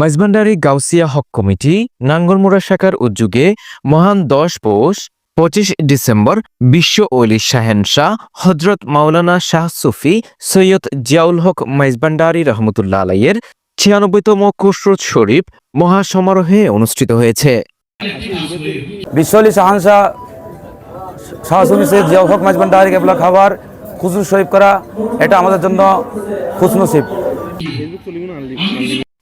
Maizbhandari Gausia Haq committee Nanglamora শাখার উদ্যোগে মহান দশ পৌষ, পঁচিশ ডিসেম্বর বিশ্ব ওলি শাহেন শাহ হজরত মাওলানা শাহ সুফি সৈয়দ জিয়াউল হক মাইজভান্ডারি রহমতুল্লাহ আলাইয়ের ছিয়ানব্বইতম কুশরত শরীফ মহাসমারোহে অনুষ্ঠিত হয়েছে। বিশ্বলি শাহানশাহ শাহসুনি সৈয়দ জিয়াউল হক মাইজ ভান্ডারি কেবলা খাবার খুশু শরীফ করা, এটা আমাদের জন্য খুশনসিব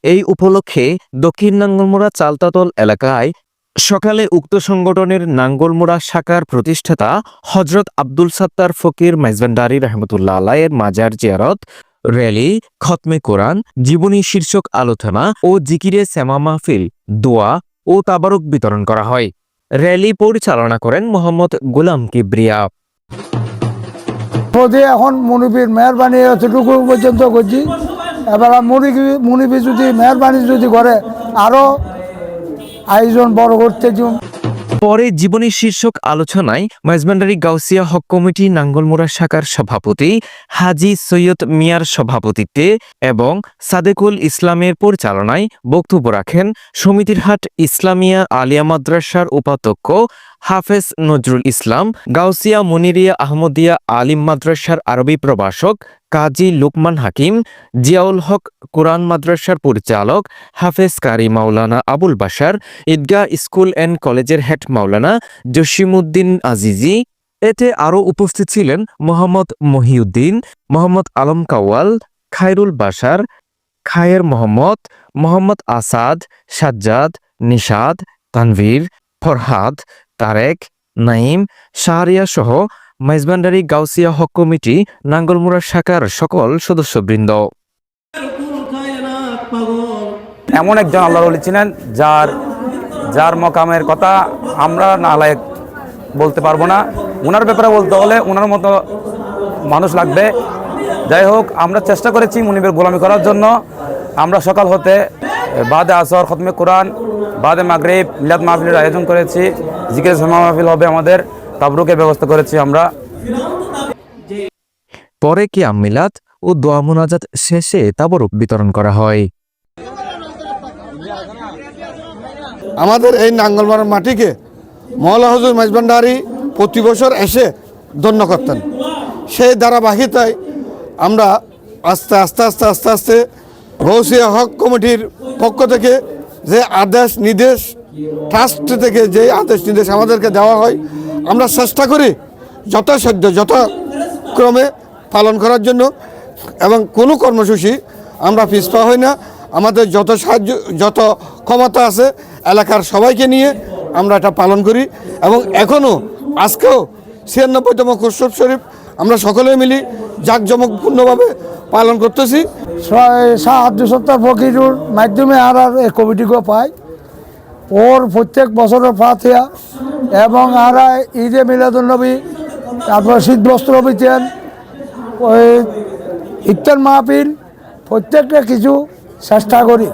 এই উপলক্ষে দক্ষিণ নাঙ্গলমোড়া চালতাতল এলাকায় সকালে উক্ত সংগঠনের নাঙ্গলমোড়া শাখার প্রতিষ্ঠাতা হজরত আব্দুল সাত্তার ফকির মাইজভান্ডারি রহমতুল্লাহ আলাইয়ের মাজার জিয়ারত, র্যালি, খতমে কোরআন, জীবনী শীর্ষক আলোচনা ও জিকিরে শ্যামা মাহফিল, দোয়া ও তাবারক বিতরণ করা হয়। র্যালি পরিচালনা করেন মোহাম্মদ গোলাম কিবরিয়া। এখন মনিবির মেহরবানি এতটুকু পর্যন্ত করছি। এবার মনিবি মনিবি যদি, মেহরবানি যদি করে আরও আয়োজন বড় করতে দিন পরে জীবনী শীর্ষক আলোচনায় মাইজমান্ডারি গাউসিয়া হক কমিটি নাঙ্গলমোড়া শাখার সভাপতি হাজি সৈয়দ মিয়ার সভাপতিত্বে এবং সাদেকুল ইসলামের পরিচালনায় বক্তব্য রাখেন সমিতির হাট ইসলামিয়া আলিয়া মাদ্রাসার উপাধ্যক্ষ হাফেজ নজরুল ইসলাম, গাউসিয়া মনিরিয়া আহমদিয়া আলিম মাদ্রাসার আরবি প্রভাষক কাজী লুকমান হাকিম, জিয়াউল হক কোরআন মাদ্রাসার পরিচালক, হাফেজ কারি মাওলানা আবুল বাশার, ঈদগাহ স্কুল অ্যান্ড কলেজের হেড মাওলানা জসিমউদ্দিন আজিজি। এতে আরও উপস্থিত ছিলেন মোহাম্মদ মহিউদ্দিন, মোহাম্মদ আলম কাওয়াল, খায়রুল বাশার, খায়ের মোহাম্মদ মোহাম্মদ আসাদ, সাজ্জাদ, নিশাদ, তানভীর, ফরহাদ, তারেক নাইম শাহরিয়া সহ মাইজবান্ডারি গাউসিয়া হক কমিটি, নাঙ্গলমুড়া শাখার সকল সদস্যবৃন্দ। এমন একজন আল্লাহ ছিলেন, যার যার মকামের কথা আমরা না লায়ক বলতে পারব না। ওনার ব্যাপারে বলতে হলে ওনার মতো মানুষ লাগবে। যাই হোক, আমরা চেষ্টা করেছি মুনিবের গোলামি করার জন্য। আমরা সকাল হতে বাদে আসর, খতমে কোরআন, বাদে মাগরিব, মিলাদ মাহফিলের আয়োজন করেছি। জিজ্ঞেস মাহফিল হবে আমাদের। তাবরুকের ব্যবস্থা করেছি আমরা। পরে কি আমিলাত ও দোয়া মোনাজাত শেষে তাবরক বিতরণ করা হয়। আমাদের এই নাঙ্গলমার মাটিকে মহলা হজুর মাইজবান্ডারি প্রতি বছর এসে ধন্য করতেন। সেই ধারাবাহিকতায় আমরা আস্তে আস্তে আস্তে আস্তে আস্তে গৌসিয়া হক কমিটির পক্ষ থেকে যে আদেশ নির্দেশ ট্রাস্ট থেকে যে আদেশ নির্দেশ আমাদেরকে দেওয়া হয় আমরা চেষ্টা করি যথাসাধ্য, যথাক্রমে পালন করার জন্য এবং কোনো কর্মসূচি আমরা পিছপা হই না। আমাদের যত সাহায্য, যত ক্ষমতা আছে এলাকার সবাইকে নিয়ে আমরা এটা পালন করি এবং এখনও আজকেও ছিয়ানব্বইতম খুশরফ শরীফ আমরা সকলে মিলি জাঁকজমকপূর্ণভাবে পালন করতেছি। আব্দুল সত্তার ফকিরুর মাধ্যমে আর এই কমিটিকে পাই। ওর প্রত্যেক বছরের ফাতিয়া এবং আর ঈদে মিলাদুলনবী তারপর শীত বস্ত্র বিতেন ওই ইফতার মাহফিল, প্রত্যেকটা কিছু চেষ্টা করি।